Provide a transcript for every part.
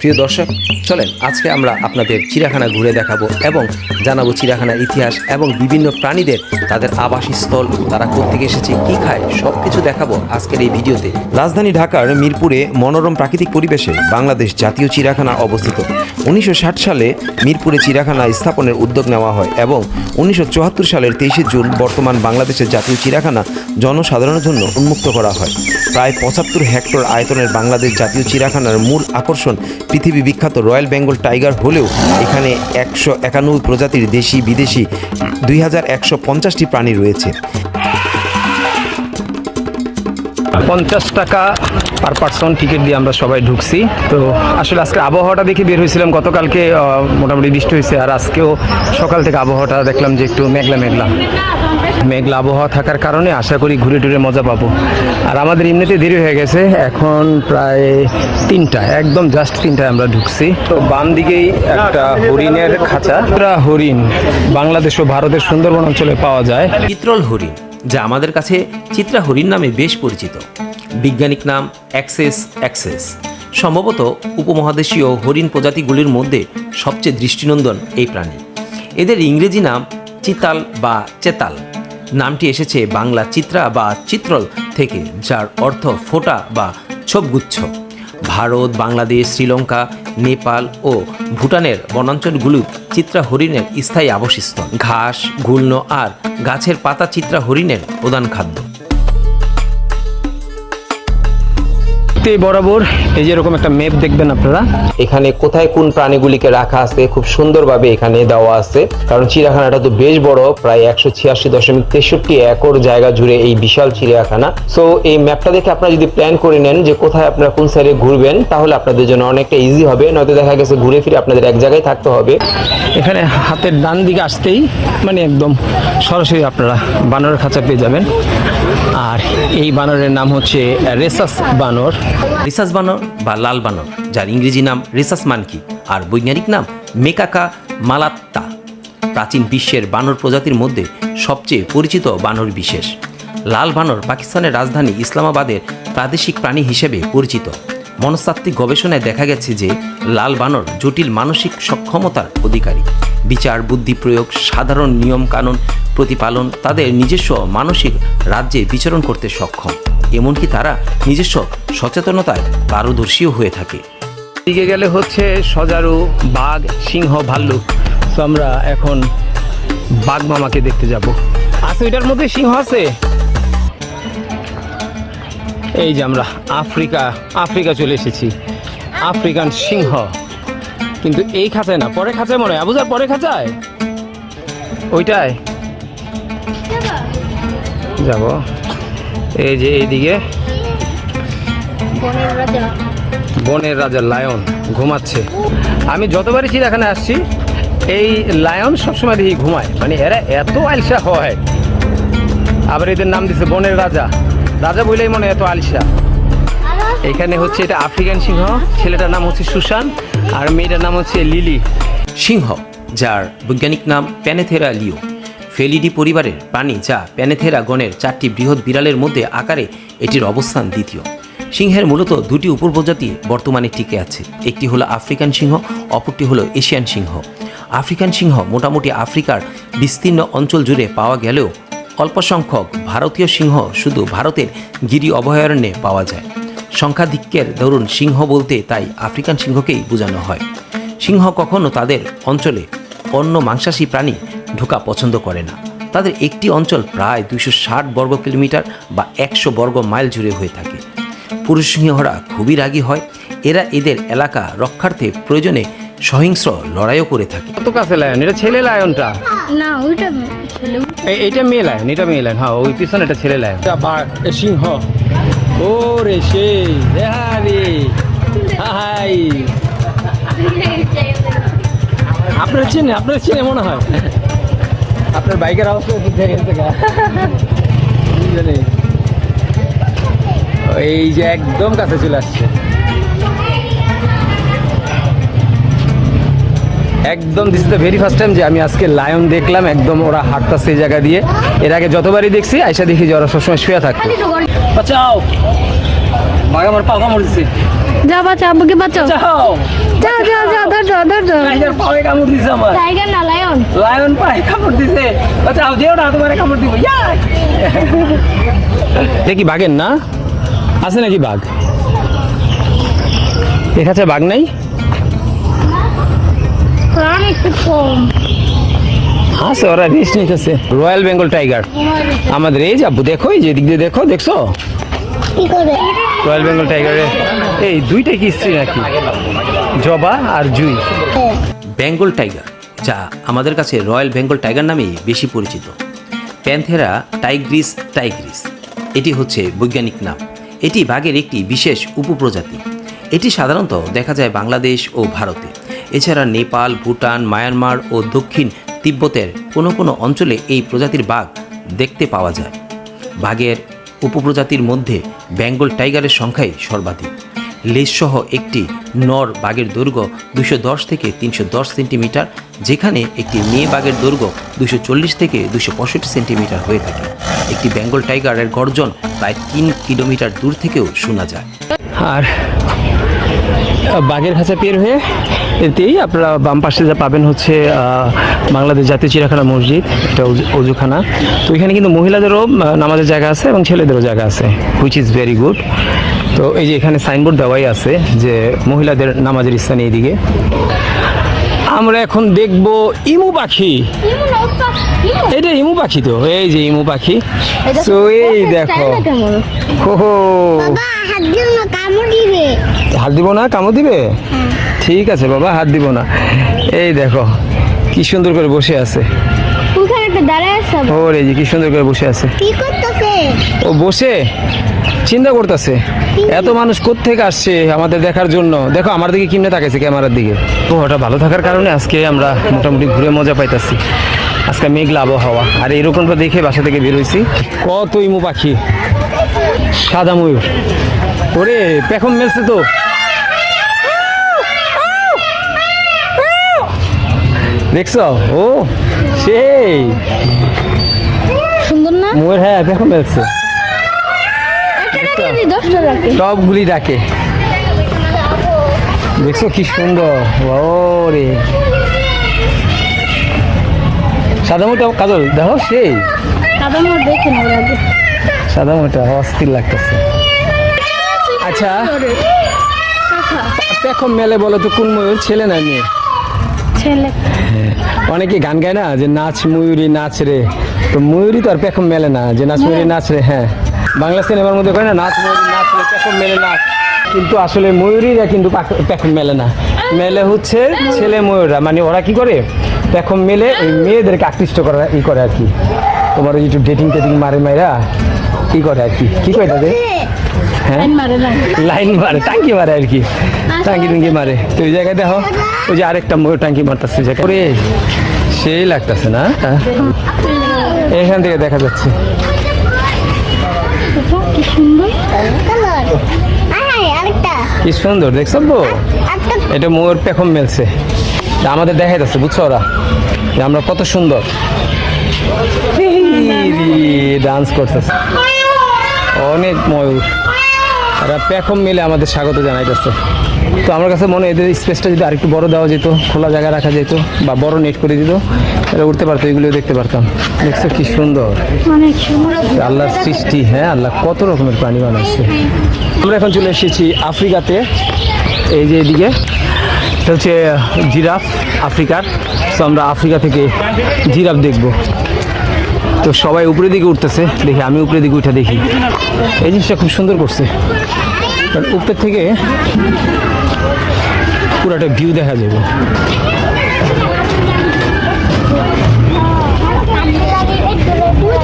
প্রিয় দর্শক, চলেন, আজকে আমরা আপনাদের চিড়িয়াখানা ঘুরে দেখাবো এবং জানাব চিড়িয়াখানার ইতিহাস এবং বিভিন্ন প্রাণীদের তাদের আবাসস্থল, তারা কোথেকে এসেছে, কি খায় সব কিছু দেখাবো আজকের এই ভিডিওতে। রাজধানী ঢাকার মিরপুরে মনোরম প্রাকৃতিক পরিবেশে বাংলাদেশ জাতীয় চিড়িয়াখানা অবস্থিত। উনিশশো ষাট সালে মিরপুরে চিড়িয়াখানা স্থাপনের উদ্যোগ নেওয়া হয় এবং উনিশশো চুয়াত্তর সালের তেইশে জুন বর্তমান বাংলাদেশের জাতীয় চিড়িয়াখানা জনসাধারণের জন্য উন্মুক্ত করা হয়। প্রায় পঁচাত্তর হেক্টর আয়তনের বাংলাদেশ জাতীয় চিড়িয়াখানার মূল আকর্ষণ পৃথিবী বিখ্যাত রয়্যাল বেঙ্গল টাইগার হলেও এখানে একশো একানব্বই প্রজাতির দেশি বিদেশি দুই হাজার একশো পঞ্চাশটি প্রাণী রয়েছে। পঞ্চাশ টাকা পার পার্সন টিকিট দিয়ে আমরা সবাই ঢুকছি। তো আসলে আজকে আবহাওয়াটা দেখে বের হয়েছিলাম, গতকালকে মোটামুটি বৃষ্টি হয়েছে আর আজকেও সকাল থেকে আবহাওয়াটা দেখলাম যে একটু মেঘলা মেঘলা। মেঘলা আবহাওয়া থাকার কারণে আশা করি ঘুরে টুরে মজা পাবো। আর আমাদের এমনিতে দেরি হয়ে গেছে, এখন প্রায় তিনটা একদম জাস্ট তিনটায় আমরা ঢুকছি। তো বাম দিকেই একটা হরিণের খাঁচা। হরিণ বাংলাদেশ ও ভারতের সুন্দরবন অঞ্চলে পাওয়া যায়। চিত্রল হরিণ, যা আমাদের কাছে চিত্রা হরিণ নামে বেশ পরিচিত। বিজ্ঞানিক নাম অ্যাক্সেস অ্যাক্সেস। সম্ভবত উপমহাদেশীয় হরিণ প্রজাতিগুলির মধ্যে সবচেয়ে দৃষ্টিনন্দন এই প্রাণী। এদের ইংরেজি নাম চিতাল বা চেতাল। নামটি এসেছে বাংলা চিত্রা বা চিত্রল থেকে, যার অর্থ ফোটা বা ছোপগুচ্ছ। ভারত, বাংলাদেশ, শ্রীলঙ্কা, নেপাল ও ভুটানের বনাঞ্চলগুলো চিত্রা হরিণের স্থায়ী আবাসস্থল। ঘাস গুল্ম আর গাছের পাতা চিত্রা হরিণের প্রধান খাদ্য। তে বরাবর এই যে এরকম একটা ম্যাপ দেখবেন আপনারা। এখানে কোথায় কোন প্রাণীগুলিকে রাখা আছে খুব সুন্দরভাবে এখানে দেওয়া আছে। কারণ চিড়িয়াখানাটা তো বেশ বড় প্রায় একশো ছিয়াশি দশমিক তেষট্টি একর জায়গা জুড়ে এই বিশাল চিড়িয়াখানা। সো এই ম্যাপটা দেখে আপনারা যদি প্ল্যান করে নেন যে কোথায় আপনারা কোন সাইডে ঘুরবেন তাহলে আপনাদের জন্য অনেকটা ইজি হবে। নয়তো দেখা গেছে ঘুরে ফিরে আপনাদের এক জায়গায় থাকতে হবে। এখানে হাতের ডান দিকে আসতেই মানে একদম সরাসরি আপনারা বানরের খাঁচা পেয়ে যাবেন। আর এই বানরের নাম হচ্ছে রেসাস বানর। রিসাস বানর বা লাল বানর, যার ইংরেজি নাম রিসাস মানকি আর বৈজ্ঞানিক নাম মেকাকা মালাত্তা। প্রাচীন বিশ্বের বানর প্রজাতির মধ্যে সবচেয়ে পরিচিত বানর বিশেষ। লাল বানর পাকিস্তানের রাজধানী ইসলামাবাদের প্রাদেশিক প্রাণী হিসেবে পরিচিত। মনস্তাত্ত্বিক গবেষণায় দেখা গেছে যে লাল বানর জটিল মানসিক সক্ষমতার অধিকারী। বিচার, বুদ্ধি প্রয়োগ, সাধারণ নিয়মকানুন প্রতিপালন তাদের নিজস্ব মানসিক রাজ্যে বিচরণ করতে সক্ষম। এমনকি তারা নিজস্ব সচেতনতায় পারদর্শীও হয়ে থাকে। দিকে গেলে হচ্ছে সজারু, বাঘ, সিংহ, ভাল্লুক। তো আমরা এখন বাঘ মামাকে দেখতে যাব। আছে এটার মধ্যে সিংহ আছে? এই যে আমরা আফ্রিকা আফ্রিকা চলে এসেছি। আফ্রিকান সিংহ। কিন্তু এই খাঁচায় না পরে খাঁচায় মনে হয়। আবুজার পরে খাঁচায়? ওইটায় যাব। এই যে এইদিকে। বনের রাজা। লায়ন ঘুমাচ্ছে। আমি যতবারই চিড়িয়াখানে আসছি এই লায়ন সবসময় দেখি ঘুমায়। মানে এরা এত আলসা হয়। আবার এদের নাম দিচ্ছে বনের রাজা। রাজা বলেই মনে হয় এত আলসা। এখানে হচ্ছে এটা আফ্রিকান সিংহ। ছেলেটার নাম হচ্ছে সুশান। আর মেয়েটার নাম হচ্ছে লিলি। সিংহ, যার বৈজ্ঞানিক নাম প্যানেথেরা লিও। ফেলিডি পরিবারের প্রাণী যা প্যানেথেরা গণের চারটি বৃহৎ বিড়ালের মধ্যে আকারে এটির অবস্থান দ্বিতীয়। সিংহের মূলত দুটি উপপ্রজাতি বর্তমানে টিকে আছে। একটি হলো আফ্রিকান সিংহ, অপরটি হলো এশিয়ান সিংহ। আফ্রিকান সিংহ মোটামুটি আফ্রিকার বিস্তীর্ণ অঞ্চল জুড়ে পাওয়া গেলেও অল্প সংখ্যক ভারতীয় সিংহ শুধু ভারতের গিরি অভয়ারণ্যে পাওয়া যায়। সংখ্যাধিক্যের ধরুন সিংহ বলতে তাই আফ্রিকান সিংহকেই বোঝানো হয়। সিংহ কখনো তাদের অঞ্চলে অন্য মাংসাশী প্রাণী ঢোকা পছন্দ করে না। তাদের একটি অঞ্চল প্রায় দুইশো ষাট বর্গ কিলোমিটার বা একশো বর্গ মাইল জুড়ে হয়ে থাকে। পুরুষ সিংহরা খুবই রাগী হয়। এরা এদের এলাকা রক্ষার্থে প্রয়োজনে সহিংস্র লড়াইও করে থাকে। কত কাছে লায়ন? এটা ছেলে লায়নটা? না ওইটা ছেলে। এইটা মেয়ে লায়ন এটা মেয়ে লায়ন। হ্যাঁ ওই পিছনে এটা ছেলে লায়ন। সিংহ। ও রে সেই রে হাই আপনার চেনে আপনার চেনে মনে হয়? আপনার বাইকের অবস্থা এই যে একদম কাছে চলে আসছে। একদম this the very first time যে আমি আজকে লায়ন দেখলাম। একদম ওরা হাঁটতাছে এই জায়গা দিয়ে। এর আগে যতবারই দেখছি আইসা দেখি যে ওরা সবসময় শুয়ে থাকতো। বাঁচাও। বাঘ আমার পাখা মরছে যাও বাঁচাও আব্বুকে বাঁচাও। যাও যাও যাও যাও ধর ধর ধর ধর। টাইগার পায়ে কামড় দিছে আমার। টাইগার না লায়ন। লায়ন পায়ে কামড় দিছে। যাও যেও না তোমার কামড় দিব। দেখি বাঘের না? আছে নাকি বাঘ? কাছে বাঘ নাই? প্রাণ একটু কম। আছে ওরা রেস্ট নিতেছে। রয়্যাল বেঙ্গল টাইগার আমাদের এই যাব দেখো এই যেদিক দিয়ে দেখো দেখছ? রয়্যাল বেঙ্গল টাইগারের এই দুইটাই কি স্ত্রী নাকি? জবা আর জুই। বেঙ্গল টাইগার যা আমাদের কাছে রয়্যাল বেঙ্গল টাইগার নামেই বেশি পরিচিত। প্যান্থেরা টাইগ্রিস টাইগ্রিস এটি হচ্ছে বৈজ্ঞানিক নাম। এটি বাঘের একটি বিশেষ উপপ্রজাতি। এটি সাধারণত দেখা যায় বাংলাদেশ ও ভারতে। এছাড়া নেপাল ভুটান মায়ানমার ও দক্ষিণ তিব্বতের কোনো কোনো অঞ্চলে এই প্রজাতির বাঘ দেখতে পাওয়া যায়। বাঘের উপপ্রজাতির মধ্যে বেঙ্গল টাইগারের সংখ্যাই সর্বাধিক। লেজসহ একটি নর বাঘের দৈর্ঘ্য দুশো দশ থেকে তিনশো দশ সেন্টিমিটার, যেখানে একটি মেয়ে বাঘের দৈর্ঘ্য দুশো চল্লিশ থেকে দুশো পঁয়ষট্টি সেন্টিমিটার হয়ে থাকে। একটি বেঙ্গল টাইগারের গর্জন প্রায় তিন কিলোমিটার দূর থেকেও শোনা যায়। আর বাঘের খাঁচা পের হয়ে এতেই আপনারা বাম পাশে যা পাবেন হচ্ছে বাংলাদেশ জাতীয় চিড়াখানা মসজিদ, এটা অজু- অজুখানা তো এখানে কিন্তু মহিলাদেরও নামাজের জায়গা আছে এবং ছেলেদেরও জায়গা আছে হুইচ ইজ ভেরি গুড তো এই যে এখানে সাইনবোর্ড দেওয়াই আছে যে মহিলাদের নামাজের স্থান এইদিকে। আমরা এখন দেখব ইমু পাখি। এটা ইমু পাখি তো এই যে ইমু পাখি। তো এই দেখো। হাত না হাত দিব না কামড় দিবে? ঠিক আছে বাবা হাত দিব না। এই দেখো কি সুন্দর করে বসে আছে। একটা দাঁড়ায় আছে? ওরে যে কি সুন্দর করে বসে আছে। কি করতেছে? ও বসে? চিন্তা করতেছে। এত মানুষ থেকে আসছে আমাদের দেখার জন্য? দেখো আমার দিকে কিমনে তাকাইছে ক্যামেরার দিকে। তো ওটা ভালো থাকার কারণে আজকে আমরা মোটামুটি ঘুরে মজা পাইতাছি। আজকে মেঘলা আবহাওয়া। আর এরকমটা দেখে বাসা থেকে বের হয়েছি কত ইমু পাখি। সাদা ময়ূর। ওরে পেখম মেলছে তো। দেখছ? ও সেই। সুন্দর না? ময়ূর হ্যাঁ দশটা রাখে। টপগুলি ডাকে দেখছ কি সুন্দর? ওরে। সাদা মোটা কাজল দেখো সেই। সাদা মোট দেখে সাদা মোটা অস্থির লাগতেছে। আচ্ছা। এখন মেলে বলো তো কোন ময়ূর ছেলে না মেয়ে? ছেলে অনেকে গান গায় না যে নাচ ময়ূরী নাচ রে। তো ময়ূরী তো আর পেখম মেলে না যে নাচ ময়ূরী নাচ রে হ্যাঁ। বাংলা সিনেমার মধ্যে কয় না নাচ ময়ূরী নাচ রে পেখম মেলে না। কিন্তু আসলে ময়ূরীরা কিন্তু পাখ- পেখম মেলে না। মেলে হচ্ছে ছেলে ময়ূররা। মানে ওরা কি করে? পেখম মেলে ওই মেয়েদেরকে আকৃষ্ট করা ই করে আর কি। তোমার ওই একটু ডেটিং টেটিং মারে মাইরা কি করে আর কি। কি করে তাদের? হ্যাঁ? লাইন মারে টাঙ্কি মারে আর কি। টাঙ্কি টুঙ্কি মারে তো ওই জায়গায় দেখো ওই যে আরেকটা ময়ূর টাঙ্কি মারতেছে জায়গা ওরে সেই লাগতেছে না? হ্যাঁ? এখান থেকে দেখা যাচ্ছে। কি সুন্দর। দেখছ এটা ময়ূর পেখম মেলছে। আমাদের দেখা যাচ্ছে বুঝছ ওরা? যে আমরা কত সুন্দর। ডান্স করতেছে। অনেক ময়ূর। ওরা পেখম মিলে আমাদের স্বাগত জানাইতেছে। তো আমার কাছে মনে এদের স্পেসটা যদি আরেকটু বড় দেওয়া যেত, খোলা জায়গা রাখা যেত বা বড় নেট করে দিত, তাহলে উঠতে পারতো এগুলো দেখতে পারতাম। দেখছ কি সুন্দর। আল্লাহর সৃষ্টি হ্যাঁ আল্লাহ কত রকমের প্রাণী বানাচ্ছে আমরা এখন চলে এসেছি আফ্রিকাতে, এই যে এদিকে, এটা হচ্ছে জিরাফ আফ্রিকার। তো আমরা আফ্রিকা থেকে জিরাফ দেখব। তো সবাই উপরের দিকে উঠতেছে, দেখি, আমি উপরের দিকে উঠে দেখি। এই জিনিসটা খুব সুন্দর করছে। উপর থেকে পুরোটা ভিউ দেখা যাবে।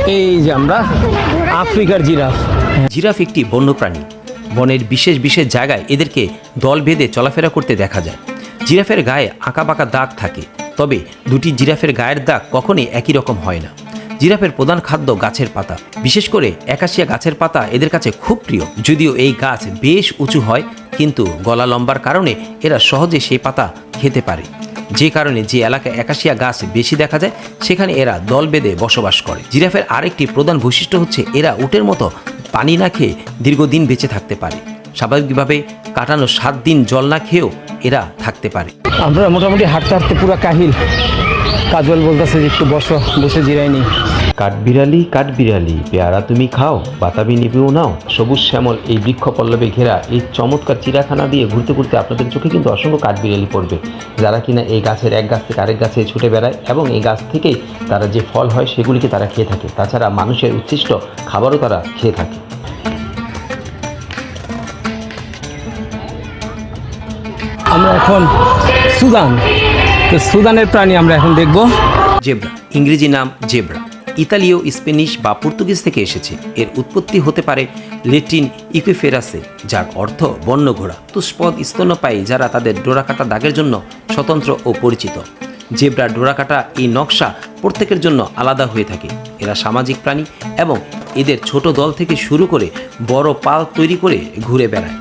এই যে আমরা আফ্রিকার জিরাফ। জিরাফ একটি বন্যপ্রাণী। বনের বিশেষ বিশেষ জায়গায় এদেরকে দল বেঁধে চলাফেরা করতে দেখা যায়। জিরাফের গায়ে আঁকাবাঁকা দাগ থাকে, তবে দুটি জিরাফের গায়ের দাগ কখনোই একই রকম হয় না। জিরাফের প্রধান খাদ্য গাছের পাতা। বিশেষ করে একাশিয়া গাছের পাতা এদের কাছে খুব প্রিয়। যদিও এই গাছ বেশ উঁচু হয়, কিন্তু গলা লম্বার কারণে এরা সহজে সেই পাতা খেতে পারে। যে কারণে যে এলাকায় একাশিয়া গাছ বেশি দেখা যায়, সেখানে এরা দল বেঁধে বসবাস করে। জিরাফের আরেকটি প্রধান বৈশিষ্ট্য হচ্ছে এরা উটের মতো পানি না খেয়ে দীর্ঘদিন বেঁচে থাকতে পারে। স্বাভাবিকভাবে কাটানো সাত দিন জল না খেয়েও এরা থাকতে পারে। আমরা মোটামুটি হাঁটতে হাঁটতে পুরো কাহিল। কাজল বলতেছে যে একটু বসো, বসে জিরাইনি কাঠবিড়ালি কাঠবিড়ালি। পেয়ারা তুমি খাও বাতাবি নিবেও নাও। সবুজ শ্যামল এই বৃক্ষ পল্লবে ঘেরা এই চমৎকার চিড়াখানা দিয়ে ঘুরতে ঘুরতে আপনাদের চোখে কিন্তু অসংখ্য কাঠবিড়ালি পড়বে। যারা কিনা এই গাছের এক গাছ থেকে আরেক গাছে ছুটে বেড়ায় এবং এই গাছ থেকেই তারা যে ফল হয় সেগুলিকে তারা খেয়ে থাকে। তাছাড়া মানুষের উচ্ছিষ্ট খাবারও তারা খেয়ে থাকে। আমরা এখন সুদান। তো সুদানের প্রাণী আমরা এখন দেখব। জেব্রা। ইংরেজি নাম জেব্রা। ইতালীয়, স্পেনিশ বা পর্তুগিজ থেকে এসেছে। এর উৎপত্তি হতে পারে লেটিন ইকুইফেরাসে, যার অর্থ বন্য ঘোড়া। তুষ্পদ স্তন্যপায়ী, যারা তাদের ডোরাকাটা দাগের জন্য স্বতন্ত্র ও পরিচিত। জেব্রা ডোরাকাটা এই নকশা প্রত্যেকের জন্য আলাদা হয়ে থাকে। এরা সামাজিক প্রাণী এবং এদের ছোট দল থেকে শুরু করে বড় পাল তৈরি করে ঘুরে বেড়ায়।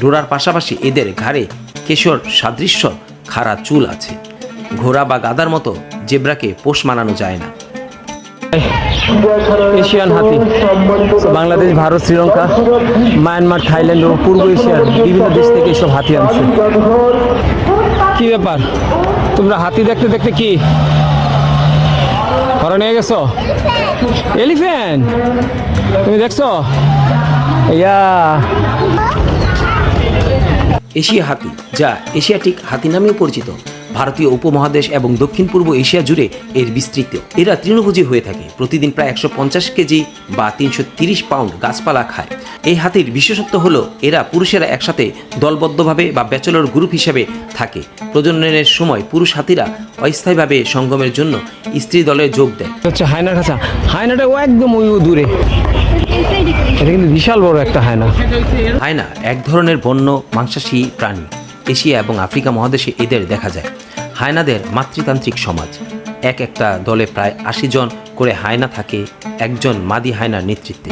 ডোরার পাশাপাশি এদের ঘাড়ে কেশর সাদৃশ্য, খাড়া চুল আছে। ঘোড়া বা গাদার মতো জেব্রাকে পোষ মানানো যায় না। এশিয়ান হাতি বাংলাদেশ ভারত শ্রীলঙ্কা মায়ানমার থাইল্যান্ড এবং পূর্ব এশিয়ার বিভিন্ন দেশ থেকে এসব হাতি আনছে। কি ব্যাপার? তোমরা হাতি দেখতে দেখতে কি? ঘরে নিয়ে গেছো? এলিফ্যান্ট তুমি দেখছ? ইয়া। এশিয়া হাতি যা এশিয়াটিক হাতি নামেও পরিচিত। ভারতীয় উপমহাদেশ এবং দক্ষিণ পূর্ব এশিয়া জুড়ে এর বিস্তৃত। এরা তৃণভোজী হয়ে থাকে। প্রতিদিন প্রায় একশো পঞ্চাশ কেজি বা তিনশো তিরিশ পাউন্ড গাছপালা খায়। এই হাতির বিশেষত্ব হলো এরা পুরুষেরা একসাথে দলবদ্ধভাবে বা ব্যাচেলর গ্রুপ হিসেবে থাকে। প্রজননের সময় পুরুষ হাতিরা অস্থায়ীভাবে সঙ্গমের জন্য স্ত্রী দলে যোগ দেয়। হচ্ছে হায়নার কাছা হায়নাটা ও একদম ওই দূরে। এটা কিন্তু বিশাল বড় একটা হায়না। হায়না এক ধরনের বন্য মাংসাশী প্রাণী। এশিয়া এবং আফ্রিকা মহাদেশে এদের দেখা যায়। হায়নাদের মাতৃতান্ত্রিক সমাজ। এক একটা দলে প্রায় আশি জন করে হায়না থাকে একজন মাদি হায়নার নেতৃত্বে।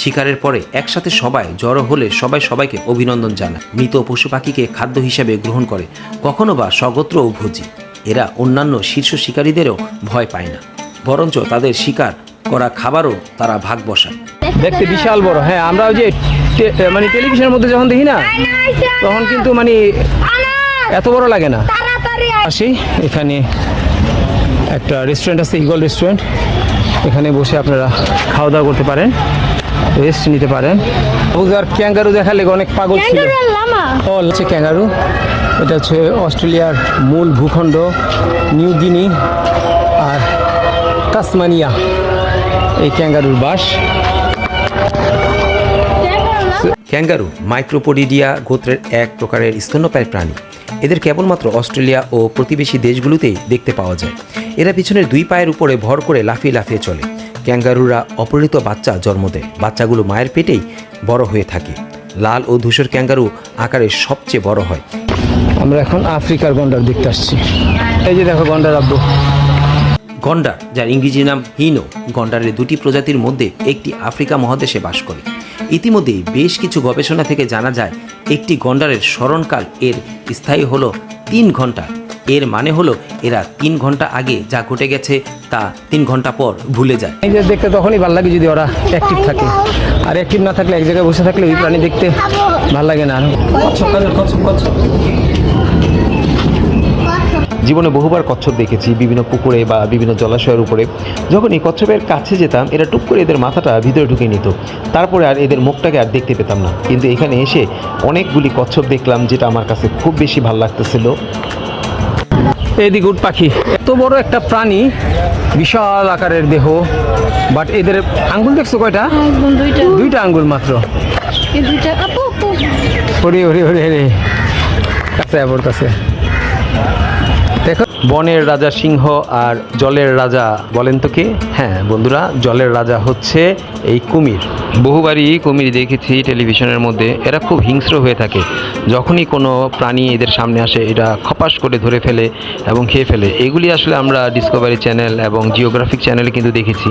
শিকারের পরে একসাথে সবাই জড়ো হলে সবাই সবাইকে অভিনন্দন জানায়। মৃত পশু পাখিকে খাদ্য হিসাবে গ্রহণ করে কখনো বা স্বগোত্র ও ভোজি। এরা অন্যান্য শীর্ষ শিকারীদেরও ভয় পায় না। বরঞ্চ তাদের শিকার করা খাবারও তারা ভাগ বসায়। দেখতে বিশাল বড় হ্যাঁ আমরা ওই যে মানে টেলিভিশনের মধ্যে যখন দেখি না তখন কিন্তু মানে এত বড় লাগে না। আসি। এখানে একটা রেস্টুরেন্ট আছে ইগল রেস্টুরেন্ট এখানে বসে আপনারা খাওয়া দাওয়া করতে পারেন রেস্ট নিতে পারেন। আর ক্যাঙ্গারু দেখালে অনেক পাগল ছিল। ও হচ্ছে ক্যাঙ্গারু। এটা হচ্ছে অস্ট্রেলিয়ার মূল ভূখণ্ড নিউ গিনি আর তাসমানিয়া। এই ক্যাঙ্গারুর বাস। ক্যাঙ্গারু মাইক্রোপোডিডিয়া গোত্রের এক প্রকারের স্তন্যপায়ী প্রাণী। এদের কেবলমাত্র অস্ট্রেলিয়া ও প্রতিবেশী দেশগুলোতেই দেখতে পাওয়া যায়। এরা পিছনের দুই পায়ের উপরে ভর করে লাফিয়ে লাফিয়ে চলে। ক্যাঙ্গারুরা অপহৃত বাচ্চা জন্ম দেয়। বাচ্চাগুলো মায়ের পেটেই বড় হয়ে থাকে। লাল ও ধূসর ক্যাঙ্গারু আকারে সবচেয়ে বড় হয়। আমরা এখন আফ্রিকার গন্ডার দেখতে আসছি। এই যে দেখো গন্ডার আব্বু। গন্ডার যার ইংরেজি নাম হিনো গন্ডারের দুটি প্রজাতির মধ্যে একটি আফ্রিকা মহাদেশে বাস করে। ইতিমধ্যেই বেশ কিছু গবেষণা থেকে জানা যায় একটি গন্ডারের স্মরণকাল এর স্থায়ী হলো তিন ঘণ্টা। এর মানে হলো এরা তিন ঘণ্টা আগে যা ঘটে গেছে তা তিন ঘণ্টা পর ভুলে যায়। এই যে দেখতে তখনই ভালো লাগে যদি ওরা অ্যাক্টিভ থাকে। আর অ্যাক্টিভ না থাকলে এক জায়গায় বসে থাকলে ওই প্রাণী দেখতে ভালো লাগে না। জীবনে বহুবার কচ্ছপ দেখেছি বিভিন্ন পুকুরে বা বিভিন্ন জলাশয়ের উপরে। যখন এই কচ্ছপের কাছে যেতাম এরা টুক করে এদের মাথাটা ভিতরে ঢুকে নিত। তারপরে আর এদের মুখটাকে আর দেখতে পেতাম না। কিন্তু এখানে এসে অনেকগুলি কচ্ছপ দেখলাম যেটা আমার কাছে খুব বেশি ভালো লাগতেছিল। এদিকে উট পাখি। এত বড় একটা প্রাণী বিশাল আকারের দেহ। বাট এদের আঙ্গুল দেখছ কয়টা? দুইটা। দুইটা আঙ্গুল মাত্র। এই দুইটা। আপু আপু। ওরে ওরে ওরে রে কাছে আবার কাছে দেখো, বনের রাজা সিংহ আর জলের রাজা বলেন তো কে? হ্যাঁ বন্ধুরা, জলের রাজা হচ্ছে এই কুমির। বহুবারই কুমির দেখেছি টেলিভিশনের মধ্যে, এরা খুব হিংস্র হয়ে থাকে। যখনই কোনো প্রাণী এদের সামনে আসে, এটা খপাস করে ধরে ফেলে এবং খেয়ে ফেলে। এগুলি আসলে আমরা ডিসকভারি চ্যানেল এবং জিওগ্রাফিক চ্যানেলে কিন্তু দেখেছি।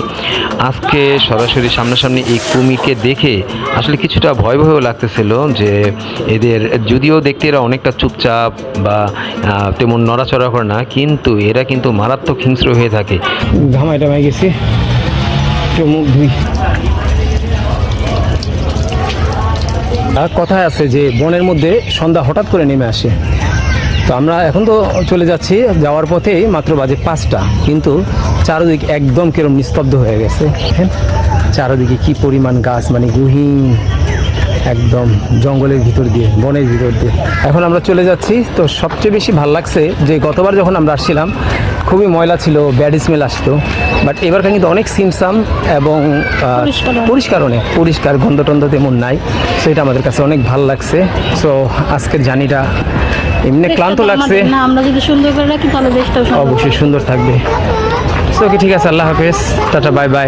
আজকে সরাসরি সামনাসামনি এই কুমিরকে দেখে আসলে কিছুটা ভয় ভয়ও লাগতেছিল যে এদের, যদিও দেখতে এরা অনেকটা চুপচাপ বা তেমন নড়াচড়া করে না, কিন্তু এরা কিন্তু মারাত্মক হিংস্র হয়ে থাকে। ঘামাই টামাই গেছি। মুখ ধুই। কথায় আছে যে বনের মধ্যে সন্ধ্যা হঠাৎ করে নেমে আসে। তো আমরা এখন তো চলে যাচ্ছি, যাওয়ার পথেই মাত্র বাজে পাঁচটা। কিন্তু চারদিক একদম কিরম নিস্তব্ধ হয়ে গেছে। হ্যাঁ? চারদিকে কি পরিমাণ গাছ মানে গুহীন একদম জঙ্গলের ভিতর দিয়ে বনের ভিতর দিয়ে। এখন আমরা চলে যাচ্ছি তো সবচেয়ে বেশি ভালো লাগছে যে গতবার যখন আমরা আসছিলাম খুবই ময়লা ছিল ব্যাড স্মেল আসতো বাট এবারকার কিন্তু অনেক সিমসাম এবং পরিষ্কার অনেক। পরিষ্কার গন্ধ টন্ধ তেমন নাই সো এটা আমাদের কাছে অনেক ভালো লাগছে। সো আজকের জার্নিটা এমনি ক্লান্ত লাগছে। না আমরা যদি সুন্দর করে রাখি তাহলে দেশটাও অবশ্যই সুন্দর থাকবে। সো ওকে ঠিক আছে আল্লাহ হাফেজ। Tata bye bye